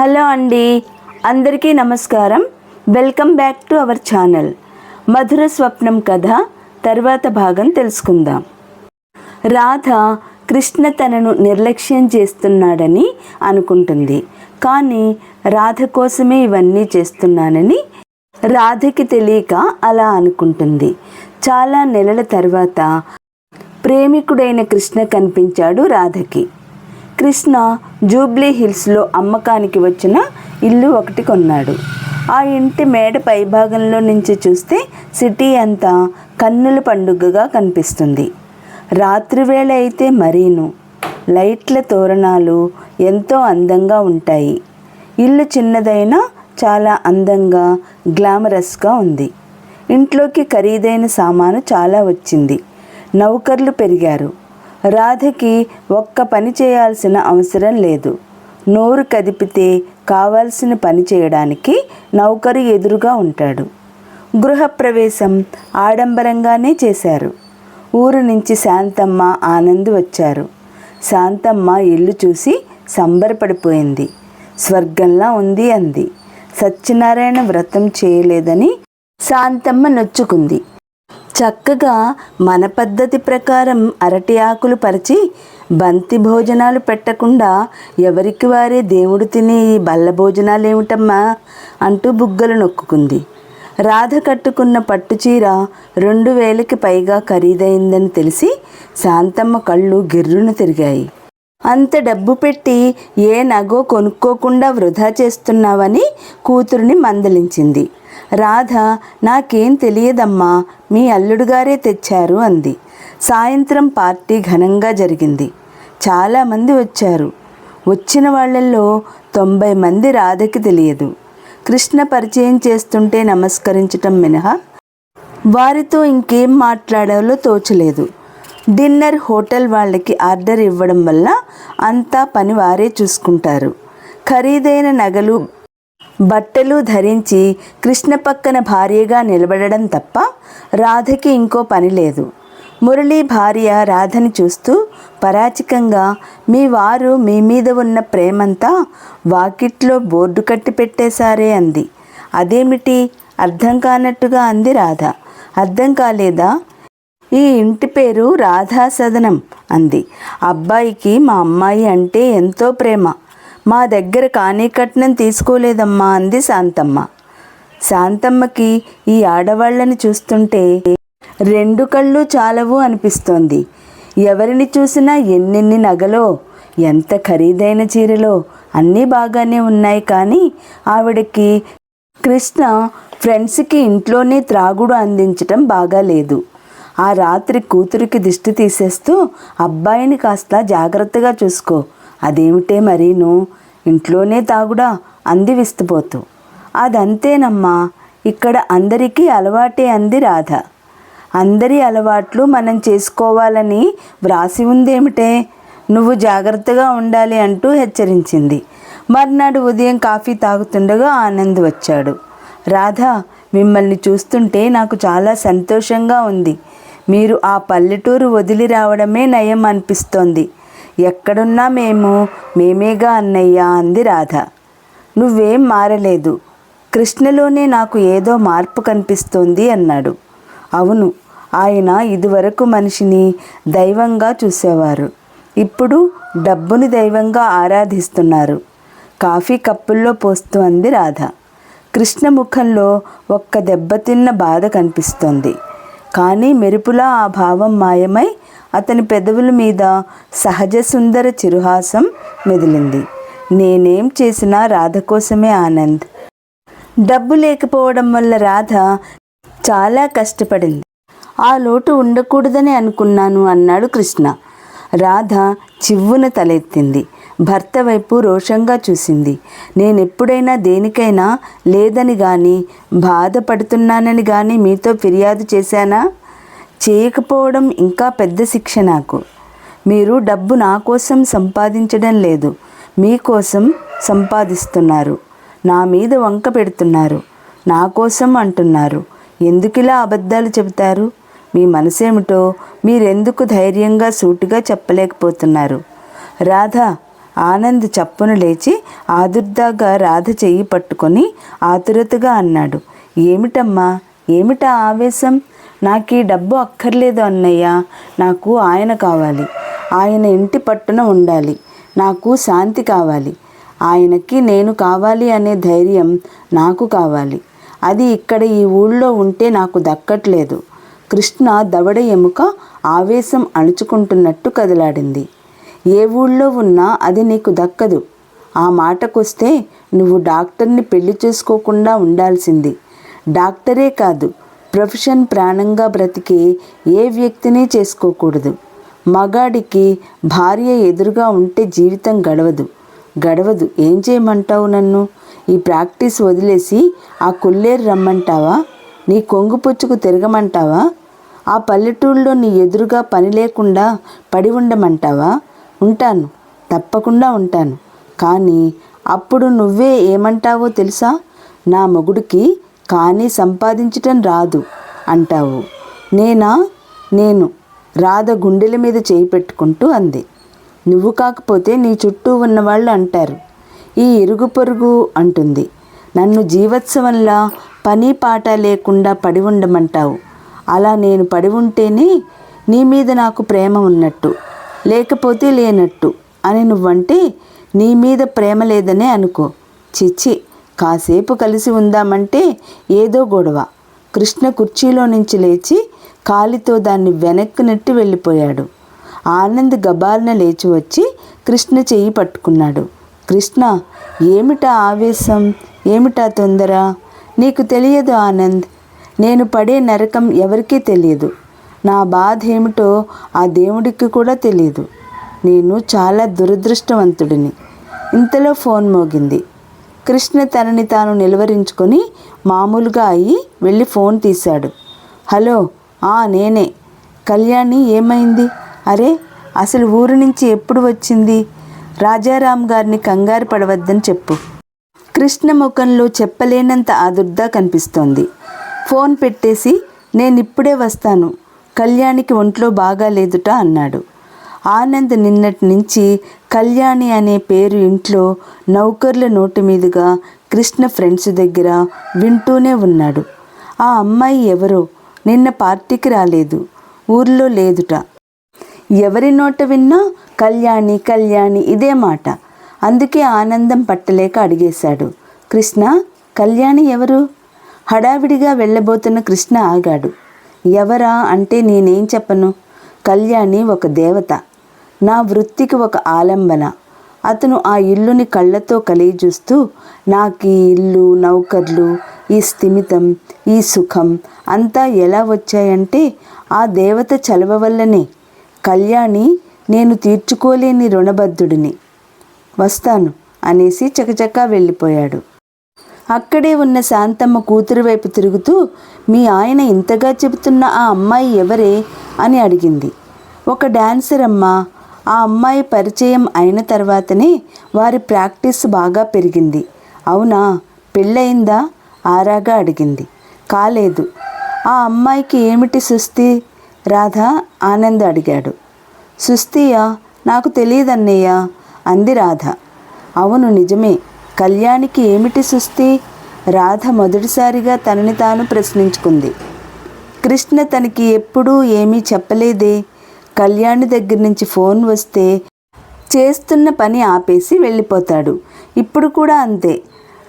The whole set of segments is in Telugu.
హలో అండి. అందరికీ నమస్కారం. Welcome back to our channel. Madhura Swapnam కథ తర్వాత భాగం తెలుసుకుందాం. రాధ కృష్ణ తనను నిర్లక్ష్యం చేస్తున్నాడని అనుకుంటుంది. కానీ రాధ కోసమే ఇవన్నీ చేస్తున్నానని రాధకి తెలియక అలా అనుకుంటుంది. చాలా నెలల తర్వాత ప్రేమికుడైన కృష్ణ కనిపించాడు రాధకి. కృష్ణ జూబ్లీ హిల్స్లో అమ్మకానికి వచ్చిన ఇల్లు ఒకటి కొన్నాడు. ఆ ఇంటి మేడ పైభాగంలో నుంచి చూస్తే సిటీ అంతా కన్నుల పండుగగా కనిపిస్తుంది. రాత్రివేళ అయితే మరీను. లైట్ల తోరణాలు ఎంతో అందంగా ఉంటాయి. ఇల్లు చిన్నదైనా చాలా అందంగా గ్లామరస్గా ఉంది. ఇంట్లోకి ఖరీదైన సామాను చాలా వచ్చింది. నౌకర్లు పెరిగారు. రాధకి ఒక్క పని చేయాల్సిన అవసరం లేదు. నోరు కదిపితే కావాల్సిన పని చేయడానికి నౌకరు ఎదురుగా ఉంటాడు. గృహప్రవేశం ఆడంబరంగానే చేశారు. ఊరు నుంచి శాంతమ్మ ఆనంద్ వచ్చారు. శాంతమ్మ ఇల్లు చూసి సంబరపడిపోయింది. స్వర్గంలా ఉంది అంది. సత్యనారాయణ వ్రతం చేయలేదని శాంతమ్మ నొచ్చుకుంది. చక్కగా మన పద్ధతి ప్రకారం అరటి ఆకులు పరిచి బంతి భోజనాలు పెట్టకుండా ఎవరికి వారే దేవుడు తినే ఈ బల్ల భోజనాలు ఏమిటమ్మా అంటూ బుగ్గలు నొక్కుంది రాధ కట్టుకున్న పట్టుచీర రెండు వేలకి పైగా ఖరీదైందని తెలిసి శాంతమ్మ కళ్ళు గిర్రును తిరిగాయి. అంత డబ్బు పెట్టి ఏ నగో కొనుక్కోకుండా వృధా చేస్తున్నావని కూతురుని మందలించింది. రాధ నాకేం తెలియదమ్మా మీ అల్లుడుగారే తెచ్చారు అంది. సాయంత్రం పార్టీ ఘనంగా జరిగింది. చాలామంది వచ్చారు. వచ్చిన వాళ్ళల్లో తొంభై మంది రాధకి తెలియదు. కృష్ణ పరిచయం చేస్తుంటే నమస్కరించటం మినహా వారితో ఇంకేం మాట్లాడాలో తోచలేదు. డిన్నర్ హోటల్ వాళ్ళకి ఆర్డర్ ఇవ్వడం వల్ల అంతా పని వారే చూసుకుంటారు. ఖరీదైన నగలు బట్టలు ధరించి కృష్ణ పక్కన భార్యగా నిలబడడం తప్ప రాధకి ఇంకో పని లేదు. మురళి భార్య రాధని చూస్తూ పరాచికంగా మీ వారు మీ మీద ఉన్న ప్రేమంతా వాకిట్లో బోర్డు కట్టి పెట్టేశారే అంది. అదేమిటి? అర్థం కానట్టుగా అంది రాధ. అర్థం కాలేదా? ఈ ఇంటి పేరు రాధా సదనం అంది. అబ్బాయికి మా అమ్మాయి అంటే ఎంతో ప్రేమ. మా దగ్గర కానీ కట్నం తీసుకోలేదమ్మా అంది శాంతమ్మ. శాంతమ్మకి ఈ ఆడవాళ్ళని చూస్తుంటే రెండు కళ్ళు చాలవు అనిపిస్తోంది. ఎవరిని చూసినా ఎన్నెన్ని నగలో ఎంత ఖరీదైన చీరలో అన్నీ బాగానే ఉన్నాయి కానీ ఆవిడకి కృష్ణ ఫ్రెండ్స్కి ఇంట్లోనే త్రాగుడు అందించటం బాగాలేదు ఆ రాత్రి కూతురికి దిష్టి తీసేస్తూ అబ్బాయిని కాస్త జాగ్రత్తగా చూసుకో అదేమిటే మరీను? ఇంట్లోనే తాగుడా? అంది విస్తుపోతూ. అదంతేనమ్మా ఇక్కడ అందరికీ అలవాటే అంది రాధ. అందరి అలవాట్లు మనం చేసుకోవాలని వ్రాసి ఉందేమిటే? నువ్వు జాగ్రత్తగా ఉండాలి అంటూ హెచ్చరించింది. మర్నాడు ఉదయం కాఫీ తాగుతుండగా ఆనంద్ వచ్చాడు. రాధ మిమ్మల్ని చూస్తుంటే నాకు చాలా సంతోషంగా ఉంది. మీరు ఆ పల్లెటూరు వదిలి రావడమే నయం అనిపిస్తోంది. ఎక్కడున్నా మేము మేమేగా అన్నయ్య అంది రాధ. నువ్వేం మారలేదు. కృష్ణలోనే నాకు ఏదో మార్పు కనిపిస్తోంది అన్నాడు. అవును ఆయన ఇదివరకు మనిషిని దైవంగా చూసేవారు. ఇప్పుడు డబ్బుని దైవంగా ఆరాధిస్తున్నారు. కాఫీ కప్పుల్లో పోస్తూ అంది రాధ. కృష్ణ ముఖంలో ఒక్క దెబ్బతిన్న బాధ కనిపిస్తోంది. కానీ మెరుపులా ఆ భావం మాయమై అతని పెదవుల మీద సహజ సుందర చిరుహాసం మెదిలింది. నేనేం చేసినా రాధ కోసమే ఆనంద్. డబ్బు లేకపోవడం వల్ల రాధ చాలా కష్టపడింది. ఆ లోటు ఉండకూడదని అనుకున్నాను అన్నాడు కృష్ణ. రాధ చివ్వున తలెత్తింది. భర్త వైపు రోషంగా చూసింది. నేనెప్పుడైనా దేనికైనా లేదని కానీ బాధపడుతున్నానని కానీ మీతో ఫిర్యాదు చేశానా? చేయకపోవడం ఇంకా పెద్ద శిక్ష నాకు. మీరు డబ్బు నా కోసం సంపాదించడం లేదు. మీకోసం సంపాదిస్తున్నారు. నా మీద వంక పెడుతున్నారు. నా కోసం అంటున్నారు. ఎందుకిలా అబద్ధాలు చెబుతారు? మీ మనసేమిటో మీరెందుకు ధైర్యంగా సూటిగా చెప్పలేకపోతున్నారు? రాధ ఆనంద్ చప్పున లేచి ఆదుర్దాగా రాధ చెయ్యి పట్టుకొని ఆతురతగా అన్నాడు. ఏమిటమ్మా? ఏమిటా ఆవేశం? నాకు ఈ డబ్బు అక్కర్లేదు అన్నయ్య. నాకు ఆయన కావాలి. ఆయన ఇంటి పట్టున ఉండాలి. నాకు శాంతి కావాలి. ఆయనకి నేను కావాలి అనే ధైర్యం నాకు కావాలి. అది ఇక్కడ ఈ ఊళ్ళో ఉంటే నాకు దక్కట్లేదు. కృష్ణ దవడ ఎముక ఆవేశం అణుచుకుంటున్నట్టు కదలాడింది. ఏ ఊళ్ళో ఉన్నా అది నీకు దక్కదు. ఆ మాటకొస్తే నువ్వు డాక్టర్ని పెళ్ళి చేసుకోకుండా ఉండాల్సింది. డాక్టరే కాదు ప్రొఫెషన్ ప్రాణంగా బ్రతికే ఏ వ్యక్తిని చేసుకోకూడదు. మగాడికి భార్య ఎదురుగా ఉంటే జీవితం గడవదు. గడవదు. ఏం చేయమంటావు నన్ను? ఈ ప్రాక్టీస్ వదిలేసి ఆ కొల్లేరు రమ్మంటావా? నీ కొంగు పుచ్చుకు తిరగమంటావా? ఆ పల్లెటూళ్ళలో నీ ఎదురుగా పని లేకుండా పడి ఉండమంటావా? ఉంటాను. తప్పకుండా ఉంటాను. కానీ అప్పుడు నువ్వే ఏమంటావో తెలుసా? నా మొగుడికి కానీ సంపాదించటం రాదు అంటావు. నేనా? నేను రాధ గుండెల మీద చేయి పెట్టుకుంటూ అంది. నువ్వు కాకపోతే నీ చుట్టూ ఉన్నవాళ్ళు అంటారు. ఈ ఇరుగు పొరుగు అంటుంది. నన్ను జీవోత్సవంలా పని పాట లేకుండా పడి ఉండమంటావు. అలా నేను పడి ఉంటేనే నీ మీద నాకు ప్రేమ ఉన్నట్టు లేకపోతే లేనట్టు అని నువ్వంటే నీ మీద ప్రేమ లేదనే అనుకో. చిచ్చి! కాసేపు కలిసి ఉందామంటే ఏదో గొడవ. కృష్ణ కుర్చీలో నుంచి లేచి కాలితో దాన్ని వెనక్కి నెట్టి వెళ్ళిపోయాడు. ఆనంద్ గబాలన లేచి వచ్చి కృష్ణ చెయ్యి పట్టుకున్నాడు. కృష్ణ ఏమిటా ఆవేశం? ఏమిటా తొందర? నీకు తెలియదు ఆనంద్. నేను పడే నరకం ఎవరికీ తెలియదు. నా బాధ ఏమిటో ఆ దేవుడికి కూడా తెలియదు. నేను చాలా దురదృష్టవంతుడిని. ఇంతలో ఫోన్ మోగింది. కృష్ణ తనని తాను నిలువరించుకొని మామూలుగా అయ్యి వెళ్ళి ఫోన్ తీశాడు. హలో ఆ నేనే. కళ్యాణి ఏమైంది? అరే అసలు ఊరు నుంచి ఎప్పుడు వచ్చింది? రాజారాం గారిని కంగారు పడవద్దని చెప్పు. కృష్ణ ముఖంలో చెప్పలేనంత ఆదుర్దా కనిపిస్తోంది. ఫోన్ పెట్టేసి నేను ఇప్పుడే వస్తాను. కళ్యాణికి ఒంట్లో బాగాలేదుట అన్నాడు. ఆనంద్ నిన్నటి నుంచి కళ్యాణి అనే పేరు ఇంట్లో నౌకర్ల నోటి మీదుగా కృష్ణ ఫ్రెండ్స్ దగ్గర వింటూనే ఉన్నాడు. ఆ అమ్మాయి ఎవరో నిన్న పార్టీకి రాలేదు. ఊర్లో లేదుట. ఎవరి నోట విన్నా కళ్యాణి కళ్యాణి ఇదే మాట. అందుకే ఆనందం పట్టలేక అడిగేశాడు. కృష్ణ కళ్యాణి ఎవరు? హడావిడిగా వెళ్ళబోతున్న కృష్ణ ఆగాడు. ఎవరా అంటే నేనేం చెప్పను? కళ్యాణి ఒక దేవత. నా వృత్తికి ఒక ఆలంబన. అతను ఆ ఇల్లుని కళ్ళతో కలిగి చూస్తూ నాకు ఈ ఇల్లు నౌకర్లు ఈ స్థిమితం ఈ సుఖం అంతా ఎలా వచ్చాయంటే ఆ దేవత చలవ వల్లనే. కళ్యాణి నేను తీర్చుకోలేని రుణబద్ధుడిని. వస్తాను అనేసి చకచకా వెళ్ళిపోయాడు. అక్కడే ఉన్న శాంతమ్మ కూతురు వైపు తిరుగుతూ మీ ఆయన ఇంతగా చెబుతున్న ఆ అమ్మాయి ఎవరే? అని అడిగింది. ఒక డాన్సర్ అమ్మా ఆ అమ్మాయి పరిచయం అయిన తర్వాతనే వారి ప్రాక్టీస్ బాగా పెరిగింది. అవునా? పెళ్ళయిందా? ఆరాగా అడిగింది. కాలేదు. ఆ అమ్మాయికి ఏమిటి సుస్థి? రాధ ఆనంద్ అడిగాడు. సుస్థియా? నాకు తెలియదన్నయ్య అంది రాధ. అవును నిజమే. కళ్యాణికి ఏమిటి సుస్థి? రాధ మొదటిసారిగా తనని తాను ప్రశ్నించుకుంది. కృష్ణ తనకి ఎప్పుడూ ఏమీ చెప్పలేదే? కళ్యాణి దగ్గర నుంచి ఫోన్ వస్తే చేస్తున్న పని ఆపేసి వెళ్ళిపోతాడు. ఇప్పుడు కూడా అంతే.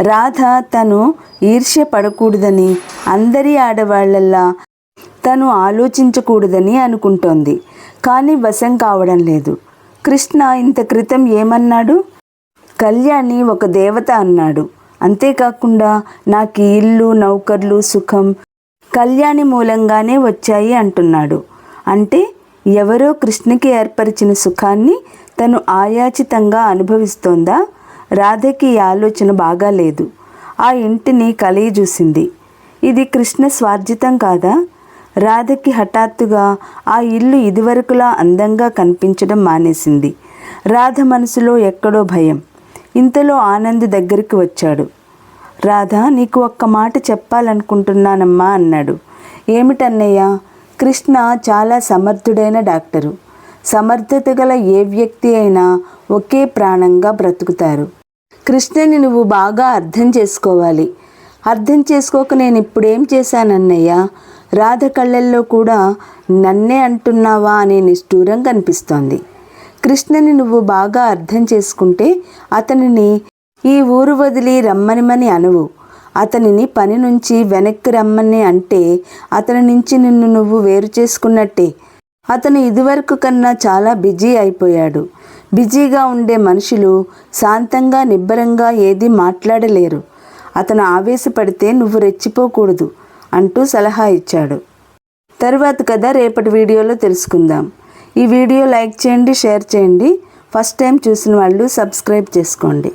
రాధ తను ఈర్ష్య పడకూడదని అందరి ఆడవాళ్ళల్లా తను ఆలోచించకూడదని అనుకుంటోంది. కానీ వశం కావడం లేదు. కృష్ణ ఇంత క్రితం ఏమన్నాడు? కళ్యాణి ఒక దేవత అన్నాడు. అంతేకాకుండా నాకు ఇల్లు నౌకర్లు సుఖం కళ్యాణి మూలంగానే వచ్చాయి అంటున్నాడు. అంటే ఎవరో కృష్ణకి ఏర్పరిచిన సుఖాన్ని తను ఆయాచితంగా అనుభవిస్తోందా? రాధకి ఈ ఆలోచన బాగా లేదు. ఆ ఇంటిని కలిగి చూసింది ఇది కృష్ణ స్వార్జితం కాదా? రాధకి హఠాత్తుగా ఆ ఇల్లు ఇదివరకులా అందంగా కనిపించడం మానేసింది. రాధ మనసులో ఎక్కడో భయం. ఇంతలో ఆనంద్ దగ్గరికి వచ్చాడు. రాధ నీకు ఒక్క మాట చెప్పాలనుకుంటున్నానమ్మా అన్నాడు. ఏమిటన్నయ్యా? కృష్ణ చాలా సమర్థుడైన డాక్టరు. సమర్థత గల ఏ వ్యక్తి అయినా ఒకే ప్రాణంగా బ్రతుకుతారు. కృష్ణని నువ్వు బాగా అర్థం చేసుకోవాలి. అర్థం చేసుకోక నేను ఇప్పుడేం చేశానన్నయ్య? రాధ కళ్ళల్లో కూడా నన్నే అంటున్నావా అనే నిష్ఠూరం కనిపిస్తోంది. కృష్ణని నువ్వు బాగా అర్థం చేసుకుంటే అతనిని ఈ ఊరు వదిలి రమ్మనిమని అనువు. అతనిని పని నుంచి వెనక్కి రమ్మని అంటే అతని నుంచి నిన్ను నువ్వు వేరు చేసుకున్నట్టే. అతను ఇదివరకు కన్నా చాలా బిజీ అయిపోయాడు. బిజీగా ఉండే మనుషులు శాంతంగా నిబ్బరంగా ఏది మాట్లాడలేరు. అతను ఆవేశపడితే నువ్వు రెచ్చిపోకూడదు అంటూ సలహా ఇచ్చాడు. తరువాత కథ రేపటి వీడియోలో తెలుసుకుందాం. ఈ వీడియో లైక్ చేయండి షేర్ చేయండి. ఫస్ట్ టైం చూసిన వాళ్ళు సబ్స్క్రైబ్ చేసుకోండి.